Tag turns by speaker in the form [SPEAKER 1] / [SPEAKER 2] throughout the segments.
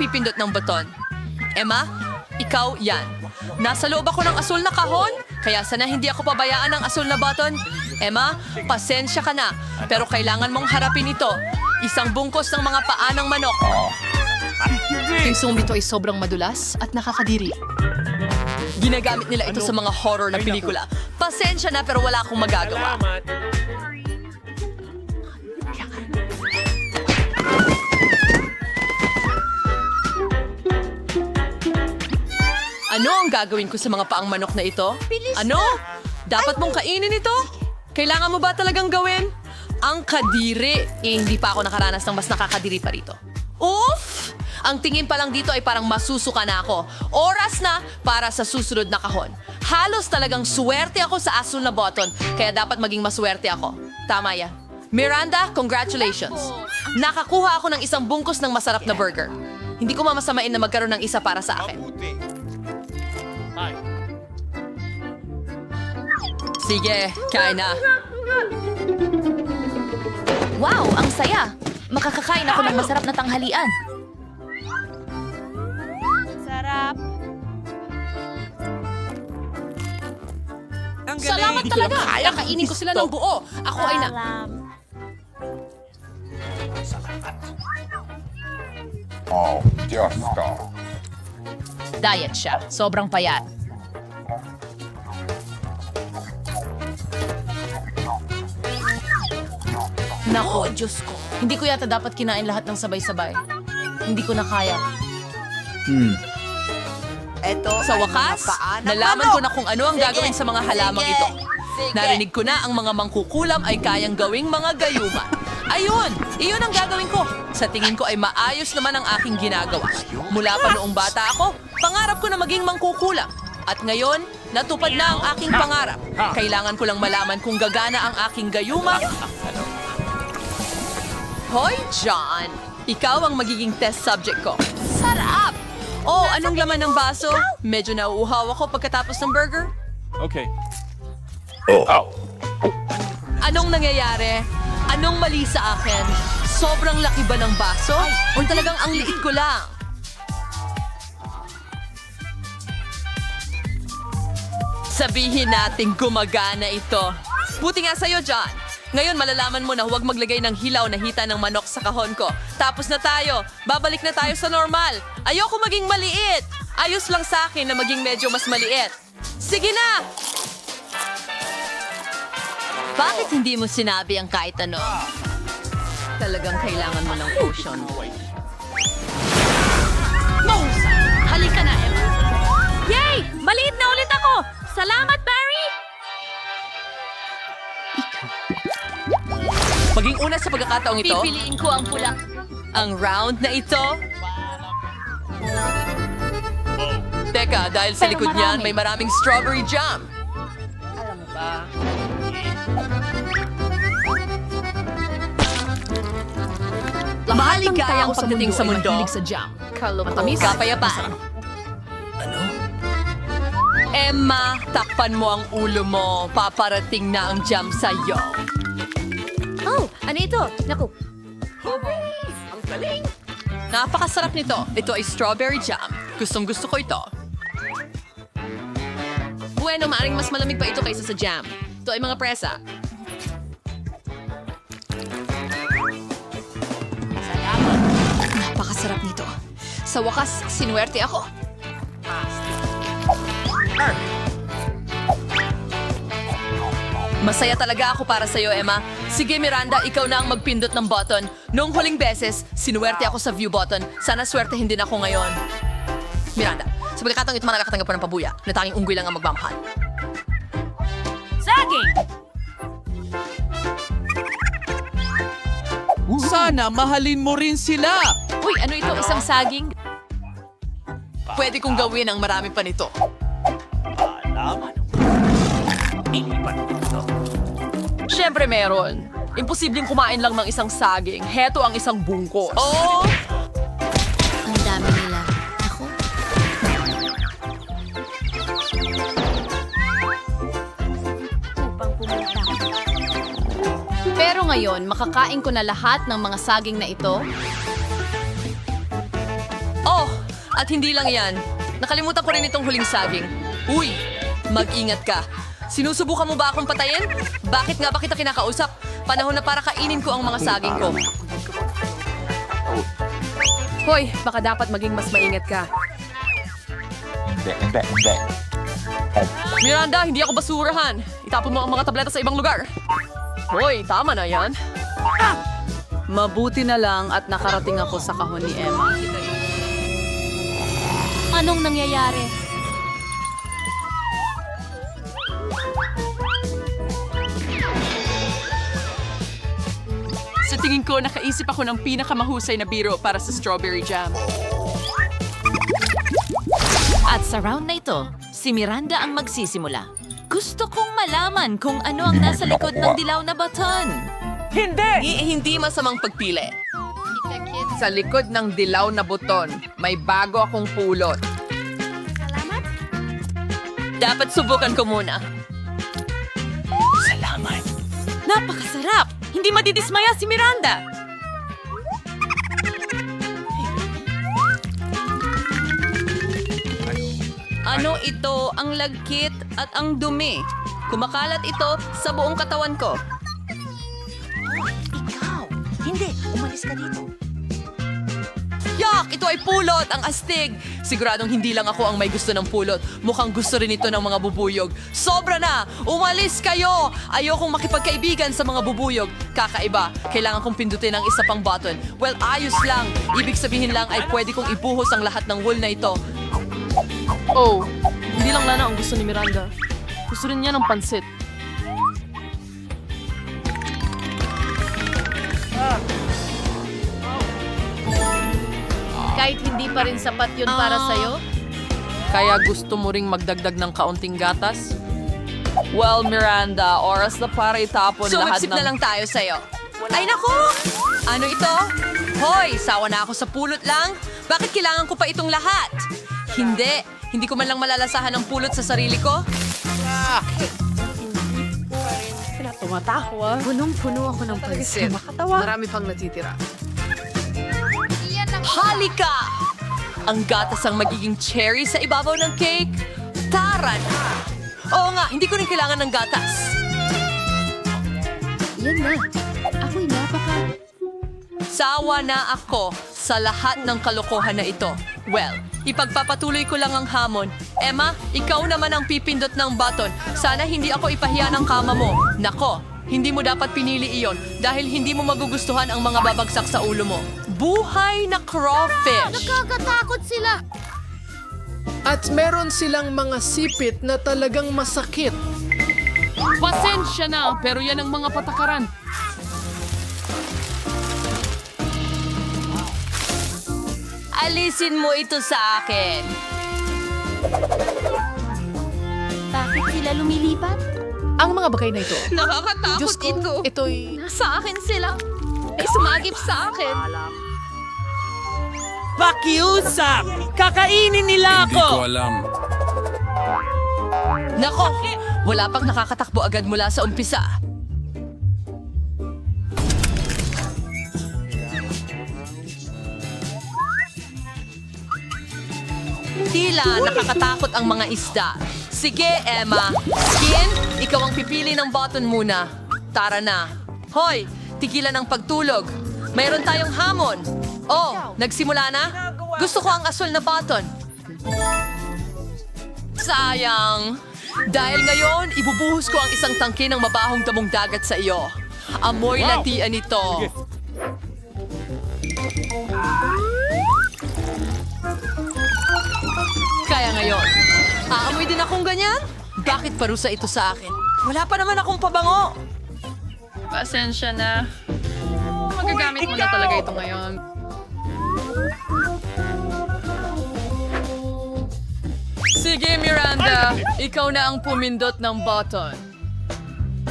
[SPEAKER 1] magpipindot ng baton. Emma, ikaw yan. Nasa loob ako ng asul na kahon, kaya sana hindi ako pabayaan ng asul na baton. Emma, pasensya ka na, pero kailangan mong harapin ito. Isang bungkos ng mga paa ng manok.
[SPEAKER 2] Yung sumbito ay sobrang madulas at nakakadiri.
[SPEAKER 1] Ginagamit nila ito sa mga horror na pelikula. Pasensya na pero wala akong magagawa. Ano ang gagawin ko sa mga paang manok na ito? ano? Dapat mong kainin ito? Kailangan mo ba talagang gawin? Ang kadiri. Eh, hindi pa ako nakaranas ng mas nakakadiri pa rito. Oof! Ang tingin pa lang dito ay parang masusuka na ako. Oras na para sa susunod na kahon. Halos talagang swerte ako sa asul na button, kaya dapat maging maswerte ako. Tama yan. Miranda, congratulations. Nakakuha ako ng isang bungkus ng masarap na burger. Hindi ko mamasamain na magkaroon ng isa para sa akin. Sige, kain na.
[SPEAKER 3] Wow, ang saya! Makakakain ako ng masarap na tanghalian.
[SPEAKER 2] Salamat talaga! Kakainin ko sila ng buo. Ako ay na...
[SPEAKER 4] Oh, Diyos ko.
[SPEAKER 2] Diet siya. Sobrang payat. Nako, Diyos ko. Hindi ko yata dapat kinain lahat ng sabay-sabay. Hindi ko na kaya.
[SPEAKER 5] Ito
[SPEAKER 1] Sa wakas, nalaman
[SPEAKER 5] manok.
[SPEAKER 1] ko na kung ano ang
[SPEAKER 5] Sige.
[SPEAKER 1] gagawin sa mga halamang
[SPEAKER 5] Sige.
[SPEAKER 1] ito.
[SPEAKER 5] Sige.
[SPEAKER 1] Narinig ko na ang mga mangkukulam ay kayang gawing mga gayuma. Ayun! Iyon ang gagawin ko. Sa tingin ko ay maayos naman ang aking ginagawa. Mula pa noong bata ako, pangarap ko na maging mangkukulam. At ngayon, natupad na ang aking pangarap. Kailangan ko lang malaman kung gagana ang aking gayuma. Hoy, John! Ikaw ang magiging test subject ko. Sarap! Oh, anong laman ng baso? Medyo nauuhaw ako pagkatapos ng burger.
[SPEAKER 6] Okay.
[SPEAKER 1] Anong nangyayari? Anong mali sa akin? Sobrang laki ba ng baso? O talagang ang liit ko lang? Sabihin natin gumagana ito. Buti nga sa'yo, John. Ngayon malalaman mo na huwag maglagay ng hilaw na hita ng manok sa kahon ko. Tapos na tayo. Babalik na tayo sa normal. Ayoko maging maliit. Ayos lang sa akin na maging medyo mas maliit. Sige na! Bakit hindi mo sinabi ang kahit ano? Talagang kailangan mo ng potion.
[SPEAKER 3] Mahusay! Halika na, Emma. Yay! Maliit na ulit ako! Salamat, Barry!
[SPEAKER 1] Maging una sa pagkakataong ito,
[SPEAKER 3] Pipiliin ko ang pula.
[SPEAKER 1] ang round na ito. Teka, dahil sa
[SPEAKER 3] Pero
[SPEAKER 1] likod niyan,
[SPEAKER 3] marami.
[SPEAKER 1] may maraming strawberry jam. Mahaligayang pagdating sa mundo.
[SPEAKER 2] Mahilig sa jam. Matamis.
[SPEAKER 1] Kapayapaan. Ano? Emma, takpan mo ang ulo mo. Paparating na ang jam sa'yo.
[SPEAKER 3] Oh, ano ito? Naku,
[SPEAKER 1] Napakasarap nito. Ito ay strawberry jam. Gustong gusto ko ito. Bueno, maaring mas malamig pa ito kaysa sa jam. Ito ay mga presa.
[SPEAKER 2] Napakasarap nito. Sa wakas, sinuwerte ako.
[SPEAKER 1] Masaya talaga ako para sa'yo, Emma. Sige, Miranda, ikaw na ang magpindot ng button. Noong huling beses, sinuwerte ako sa view button. Sana swertehin din ako ngayon. Miranda, sa pagkakataong ito man nakakatanggap ko ng pabuya, na tanging unggoy lang ang magmamahal.
[SPEAKER 3] saging!
[SPEAKER 7] Sana mahalin mo rin sila.
[SPEAKER 2] Uy, ano ito? Isang saging?
[SPEAKER 1] Pwede kong gawin ang marami pa nito.
[SPEAKER 8] Siyempre meron. Imposibleng kumain lang ng isang saging. Heto ang isang bungkos.
[SPEAKER 1] Oh!
[SPEAKER 3] Ang dami nila. Ako, upang pumunta.
[SPEAKER 2] Pero ngayon, makakain ko na lahat ng mga saging na ito.
[SPEAKER 1] Oh, At hindi lang yan. Nakalimutan ko rin itong huling saging. Uy, mag-ingat ka. Sinusubukan mo ba akong patayin? Bakit nga ba kita kinakausap? Panahon na para kainin ko ang mga saging ko. Hoy, baka dapat maging mas maingat ka.
[SPEAKER 4] Hindi, hindi, hindi.
[SPEAKER 8] Miranda, hindi ako basurahan. Itapon mo ang mga tableta sa ibang lugar. Hoy, tama na yan.
[SPEAKER 2] Mabuti na lang at nakarating ako sa kahon ni Emma.
[SPEAKER 3] Anong nangyayari?
[SPEAKER 8] Tingin ko, nakaisip ako ng pinakamahusay na biro para sa strawberry jam.
[SPEAKER 5] At sa round na ito, si Miranda ang magsisimula. Gusto kong malaman kung ano ang nasa likod ng dilaw na baton.
[SPEAKER 1] Hindi, hindi masamang pagpili.
[SPEAKER 8] Sa likod ng dilaw na buton, may bago akong pulot.
[SPEAKER 1] Dapat subukan ko muna.
[SPEAKER 5] Napakasarap! Hindi madidismaya si Miranda!
[SPEAKER 1] Ano ito? Ang lagkit at ang dumi. Kumakalat ito sa buong katawan ko.
[SPEAKER 5] Ikaw! Hindi! Umalis ka dito!
[SPEAKER 1] Yak! Ito ay pulot! Ang astig! Siguradong hindi lang ako ang may gusto ng pulot. Mukhang gusto rin ito ng mga bubuyog. Sobra na! Umalis kayo! Ayokong makipagkaibigan sa mga bubuyog. Kakaiba. Kailangan kong pindutin ang isa pang button. Well, ayos lang. Ibig sabihin lang ay pwede kong ibuhos ang lahat ng wool na ito.
[SPEAKER 8] Oh, hindi lang Lana ang gusto ni Miranda. Gusto rin niya ng pansit.
[SPEAKER 2] Pa rin sapat yun para sa'yo?
[SPEAKER 8] Kaya gusto mo ring magdagdag ng kaunting gatas? Well, Miranda, oras na para itapon lahat
[SPEAKER 1] Sumipsip
[SPEAKER 8] ng...
[SPEAKER 1] na lang tayo sa'yo. Ay nako! Ano ito? Hoy, sawa na ako sa pulot lang. Bakit kailangan ko pa itong lahat? Hindi. Hindi ko man lang malalasahan ang pulot sa sarili ko.
[SPEAKER 2] Punong-puno ako ng pansin.
[SPEAKER 8] Marami pang natitira.
[SPEAKER 1] Halika! Ang gatas ang magiging cherry sa ibabaw ng cake. Tara na! Oo nga, hindi ko rin kailangan ng gatas.
[SPEAKER 3] Yan na. Ako'y napaka...
[SPEAKER 1] Sawa na ako sa lahat ng kalokohan na ito. Well, ipagpapatuloy ko lang ang hamon. Emma, ikaw naman ang pipindot ng button. Sana hindi ako ipahiya ng kama mo. Nako, hindi mo dapat pinili iyon dahil hindi mo magugustuhan ang mga babagsak sa ulo mo. Buhay na crawfish!
[SPEAKER 3] Nakakatakot sila.
[SPEAKER 6] At meron silang mga sipit na talagang masakit.
[SPEAKER 8] Pasensya na, pero yan ang mga patakaran.
[SPEAKER 1] Alisin mo ito sa akin.
[SPEAKER 3] Bakit sila lumilipat?
[SPEAKER 6] Ang mga bagay na ito.
[SPEAKER 1] Nakakatakot
[SPEAKER 6] Diyos ko,
[SPEAKER 1] ito.
[SPEAKER 6] ito'y...
[SPEAKER 1] Sa akin sila. May sumagip sa akin.
[SPEAKER 7] Pakiusap! Kakainin nila
[SPEAKER 4] Hindi ko
[SPEAKER 7] ako!
[SPEAKER 4] alam.
[SPEAKER 1] Nako, wala pang nakakatakbo agad mula sa umpisa. Tila nakakatakot ang mga isda. Sige, Emma. Skin, ikaw ang pipili ng button muna. Tara na. Hoy, tigilan ang pagtulog. Mayroon tayong hamon. Oh, nagsimula na? Gusto ko ang asul na button. Sayang. Dahil ngayon, ibubuhos ko ang isang tangke ng mabahong damong dagat sa iyo. Amoy latian ito. Kaya ngayon, aamoy din akong ganyan? Bakit parusa ito sa akin? Wala pa naman akong pabango.
[SPEAKER 8] Pasensya na. Magagamit mo na talaga ito ngayon.
[SPEAKER 1] Miranda. Ikaw na ang pumindot ng button.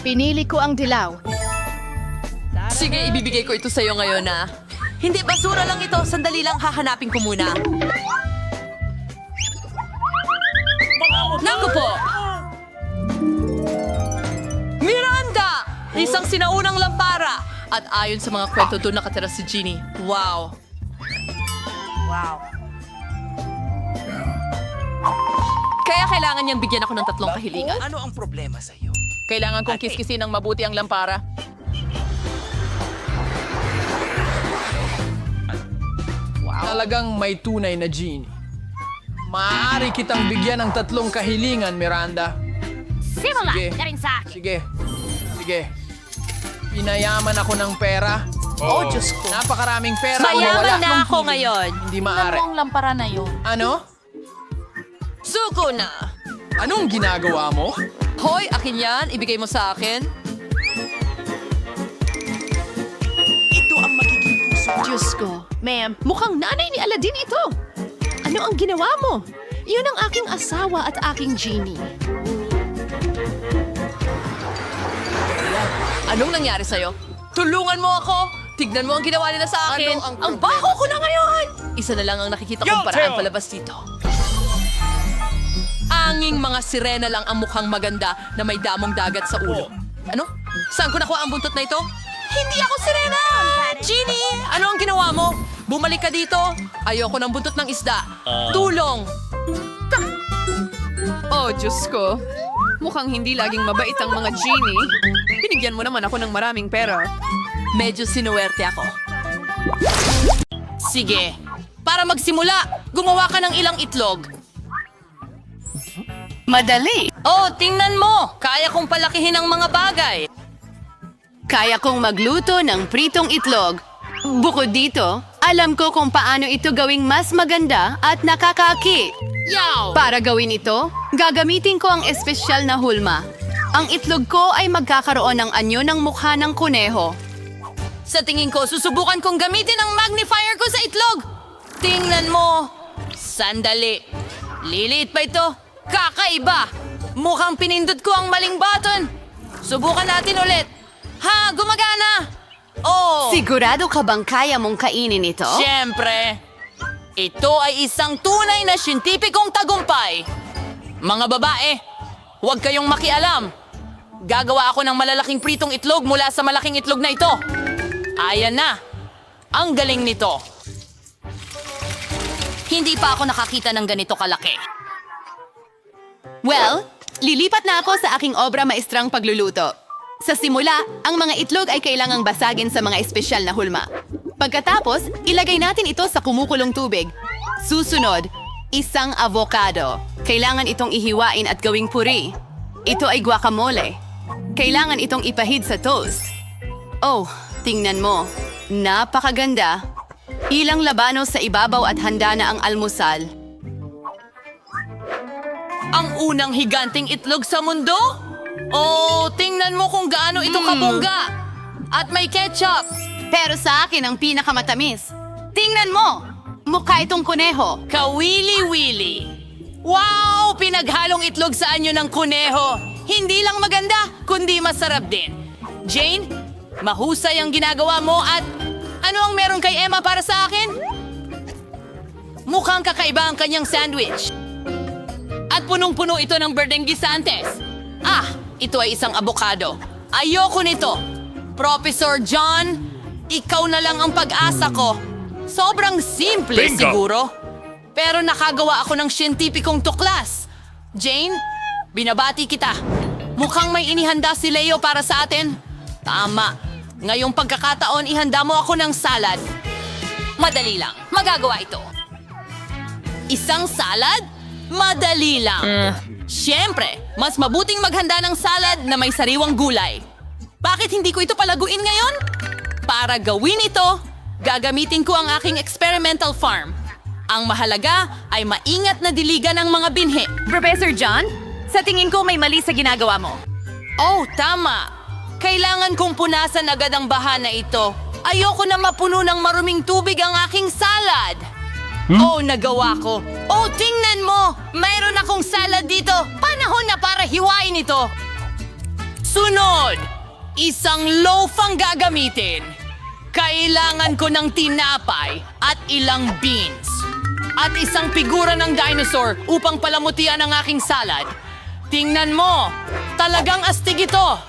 [SPEAKER 3] Pinili ko ang dilaw.
[SPEAKER 1] Sige, ibibigay ko ito sa'yo ngayon na. Hindi, basura lang ito. Sandali lang, hahanapin ko muna. Naku po! Miranda! Isang sinaunang lampara! At ayon sa mga kwento doon nakatira si Ginny. Wow!
[SPEAKER 2] Kaya kailangan niyang bigyan ako ng tatlong kahilingan.
[SPEAKER 1] Ano ang problema sa iyo?
[SPEAKER 8] Kailangan kong kiskisin ng mabuti ang lampara.
[SPEAKER 6] Talagang may tunay na genie. Maaari kitang bigyan ng tatlong kahilingan, Miranda.
[SPEAKER 9] Simula
[SPEAKER 6] Sige.
[SPEAKER 9] na rin sa akin.
[SPEAKER 6] Sige. Sige. Pinayaman ako ng pera. Oh, Diyos ko. Napakaraming pera. ang
[SPEAKER 2] Mayaman
[SPEAKER 6] nawala.
[SPEAKER 2] na ako ngayon.
[SPEAKER 6] Hindi maaari.
[SPEAKER 10] Ang lampara na yun.
[SPEAKER 6] Ano?
[SPEAKER 2] Suko na!
[SPEAKER 6] Anong ginagawa mo?
[SPEAKER 2] Hoy, akin yan. Ibigay mo sa akin.
[SPEAKER 1] Ito ang magiging puso.
[SPEAKER 2] Diyos ko. Ma'am, mukhang nanay ni Aladdin ito. Ano ang ginawa mo? Yun ang aking asawa at aking genie. Anong nangyari sa'yo? Tulungan mo ako! Tignan mo ang ginawa nila sa akin!
[SPEAKER 6] Ano ang
[SPEAKER 2] ang baho ko na ngayon! Isa na lang ang nakikita kong paraan palabas dito. Anging mga sirena lang ang mukhang maganda na may damong dagat sa ulo. Ano? Saan ko nakuha ang buntot na ito? Hindi ako sirena! Genie! Ano ang ginawa mo? Bumalik ka dito. Ayoko ng buntot ng isda. Tulong!
[SPEAKER 11] Oh, Diyos ko. Mukhang hindi laging mabait ang mga genie. Binigyan mo naman ako ng maraming pera.
[SPEAKER 2] Medyo sinuwerte ako. Sige. Para magsimula, gumawa ka ng ilang itlog.
[SPEAKER 12] Madali.
[SPEAKER 2] Oh, tingnan mo! Kaya kong palakihin ang mga bagay.
[SPEAKER 12] Kaya kong magluto ng pritong itlog. Bukod dito, alam ko kung paano ito gawing mas maganda at nakakaaki.
[SPEAKER 2] Yaw!
[SPEAKER 12] Para gawin ito, gagamitin ko ang espesyal na hulma. Ang itlog ko ay magkakaroon ng anyo ng mukha ng kuneho.
[SPEAKER 2] Sa tingin ko, susubukan kong gamitin ang magnifier ko sa itlog. Tingnan mo. Sandali. Liliit pa ito. Kakaiba. Mukhang pinindot ko ang maling button. Subukan natin ulit. Ha, gumagana. Oh,
[SPEAKER 12] Sigurado ka bang kaya mong kainin ito?
[SPEAKER 2] Siyempre. Ito ay isang tunay na siyentipikong tagumpay. Mga babae, huwag kayong makialam. Gagawa ako ng malalaking pritong itlog mula sa malaking itlog na ito. Ayan na. Ang galing nito. Hindi pa ako nakakita ng ganito kalaki.
[SPEAKER 12] Well, lilipat na ako sa aking obra maestrang pagluluto. Sa simula, ang mga itlog ay kailangang basagin sa mga espesyal na hulma. Pagkatapos, ilagay natin ito sa kumukulong tubig. Susunod, isang avocado. Kailangan itong ihiwain at gawing puri. Ito ay guacamole. Kailangan itong ipahid sa toast. Oh, tingnan mo. Napakaganda. Ilang labano sa ibabaw at handa na ang almusal.
[SPEAKER 2] Ang unang higanting itlog sa mundo? Oh, tingnan mo kung gaano ito kabongga. At may ketchup.
[SPEAKER 12] Pero sa akin ang pinakamatamis. Tingnan mo! Mukha itong kuneho.
[SPEAKER 2] Kawili-wili. Wow! Pinaghalong itlog sa anyo ng kuneho. Hindi lang maganda, kundi masarap din. Jane, mahusay ang ginagawa mo at ano ang meron kay Emma para sa akin? Mukhang kakaiba ang kanyang sandwich. At punong-puno ito ng berdeng gisantes. Ah, ito ay isang abokado. Ayoko nito. Professor John, ikaw na lang ang pag-asa ko. Sobrang simple siguro. Pero nakagawa ako ng siyentipikong tuklas. Jane, binabati kita. Mukhang may inihanda si Leo para sa atin. Tama. Ngayong pagkakataon, ihanda mo ako ng salad. Madali lang. Magagawa ito. Isang salad? Madali lang. Siyempre, mas mabuting maghanda ng salad na may sariwang gulay. Bakit hindi ko ito palaguin ngayon? Para gawin ito, gagamitin ko ang aking experimental farm. Ang mahalaga ay maingat na diligan ng mga binhi.
[SPEAKER 12] Professor John, sa tingin ko may mali sa ginagawa mo.
[SPEAKER 2] Oh, tama. Kailangan kong punasan agad ang baha na ito. Ayoko na mapuno ng maruming tubig ang aking salad. Oh, nagawa ko. Oh, tingnan mo! Mayroon akong salad dito. Panahon na para hiwain ito. Sunod! Isang loaf ang gagamitin. Kailangan ko ng tinapay at ilang beans. At isang figura ng dinosaur upang palamutian ang aking salad. Tingnan mo! Talagang astig ito!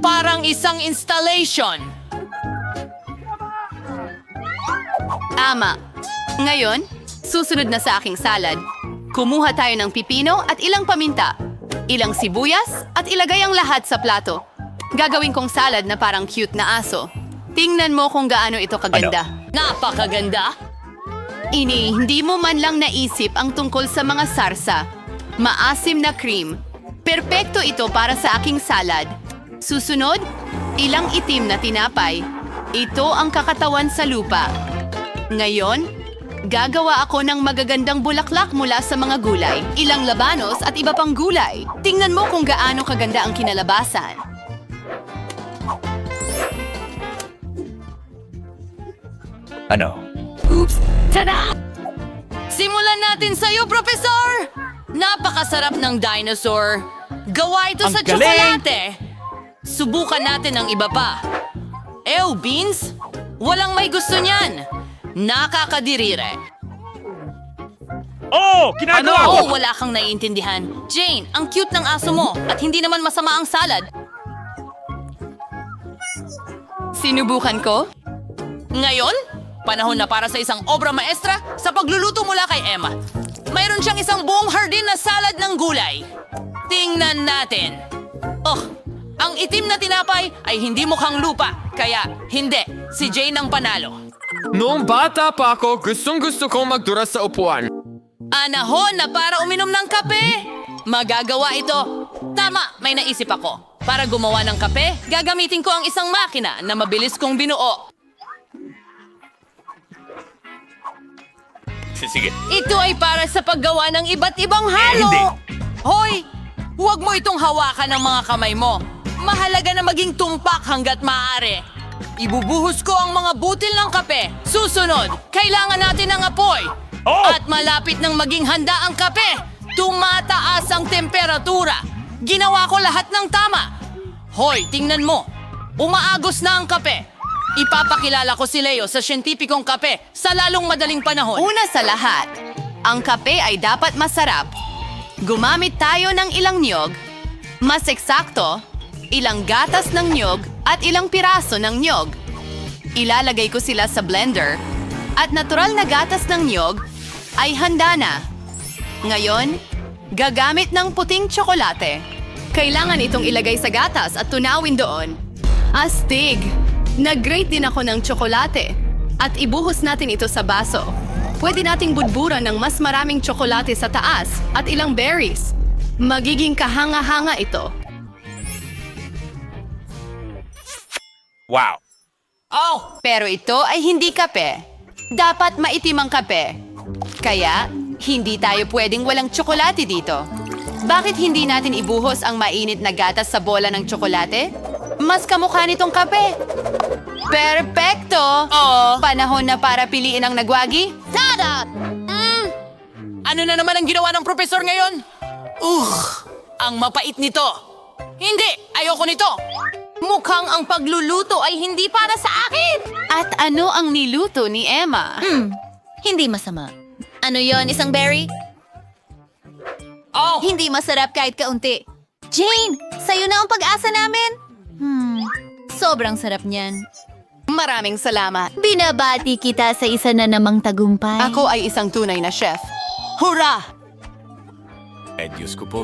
[SPEAKER 2] Parang isang installation.
[SPEAKER 12] Ama. Ngayon, susunod na sa aking salad. Kumuha tayo ng pipino at ilang paminta, ilang sibuyas at ilagay ang lahat sa plato. Gagawin kong salad na parang cute na aso. Tingnan mo kung gaano ito kaganda.
[SPEAKER 2] Napakaganda!
[SPEAKER 12] Ini, hindi mo man lang naisip ang tungkol sa mga sarsa. Maasim na cream. Perpekto ito para sa aking salad. Susunod, ilang itim na tinapay. Ito ang kakatawan sa lupa. Ngayon, gagawa ako ng magagandang bulaklak mula sa mga gulay. Ilang labanos at iba pang gulay. Tingnan mo kung gaano kaganda ang kinalabasan.
[SPEAKER 4] Ano?
[SPEAKER 2] Simulan natin sa'yo, Profesor! Napakasarap ng dinosaur. Gawa ito sa tsokolate. Subukan natin ang iba pa. Ew, Beans? Walang may gusto niyan. Nakakadirire.
[SPEAKER 4] Oh! Ginagawa ko!
[SPEAKER 2] Oh, wala kang naiintindihan. Jane, ang cute ng aso mo at hindi naman masama ang salad.
[SPEAKER 12] Sinubukan ko?
[SPEAKER 2] Ngayon, panahon na para sa isang obra maestra sa pagluluto mula kay Emma. Mayroon siyang isang buong hardin na salad ng gulay. Tingnan natin. Oh, ang itim na tinapay ay hindi mukhang lupa, kaya hindi, si Jane ang panalo.
[SPEAKER 13] Noong bata pa ako, gustong gusto kong magdura sa upuan.
[SPEAKER 2] Anahon na para uminom ng kape. Magagawa ito. Tama, may naisip ako. Para gumawa ng kape, gagamitin ko ang isang makina na mabilis kong binuo.
[SPEAKER 4] Sige.
[SPEAKER 2] Ito ay para sa paggawa ng iba't ibang halo.
[SPEAKER 4] hindi.
[SPEAKER 2] Hoy, huwag mo itong hawakan ng mga kamay mo. Mahalaga na maging tumpak hanggat maaari. Ibubuhos ko ang mga butil ng kape. Susunod, kailangan natin ng apoy.
[SPEAKER 4] Oh!
[SPEAKER 2] At malapit nang maging handa ang kape, tumataas ang temperatura. Ginawa ko lahat ng tama. Hoy, tingnan mo. Umaagos na ang kape. Ipapakilala ko si Leo sa siyentipikong kape sa lalong madaling panahon.
[SPEAKER 12] Una sa lahat, ang kape ay dapat masarap. Gumamit tayo ng ilang niyog, mas eksakto, ilang gatas ng niyog at ilang piraso ng niyog. Ilalagay ko sila sa blender at natural na gatas ng niyog ay handa na. Ngayon, gagamit ng puting tsokolate. Kailangan itong ilagay sa gatas at tunawin doon. Astig! Nag-grate din ako ng tsokolate at ibuhos natin ito sa baso. Pwede nating budburan ng mas maraming tsokolate sa taas at ilang berries. Magiging kahanga-hanga ito.
[SPEAKER 4] Wow!
[SPEAKER 2] Oh,
[SPEAKER 12] Pero ito ay hindi kape. Dapat maitim ang kape. Kaya, hindi tayo pwedeng walang tsokolate dito. Bakit hindi natin ibuhos ang mainit na gatas sa bola ng tsokolate? Mas kamukha nitong kape. Perpekto!
[SPEAKER 2] Oo.
[SPEAKER 12] Panahon na para piliin ang nagwagi?
[SPEAKER 2] tada! Mm. Ano na naman ang ginawa ng profesor ngayon? Uh, ang mapait nito. Hindi, ayoko nito. Mukhang ang pagluluto ay hindi para sa akin.
[SPEAKER 12] At ano ang niluto ni Emma?
[SPEAKER 3] Hindi masama. Ano yon isang berry?
[SPEAKER 2] Oh,
[SPEAKER 3] Hindi masarap kahit kaunti. Jane, sa'yo na ang pag-asa namin. Hmm, sobrang sarap niyan.
[SPEAKER 12] Maraming salamat.
[SPEAKER 3] Binabati kita sa isa na namang tagumpay.
[SPEAKER 12] Ako ay isang tunay na chef. Hurra!
[SPEAKER 7] Eh, Diyos ko po.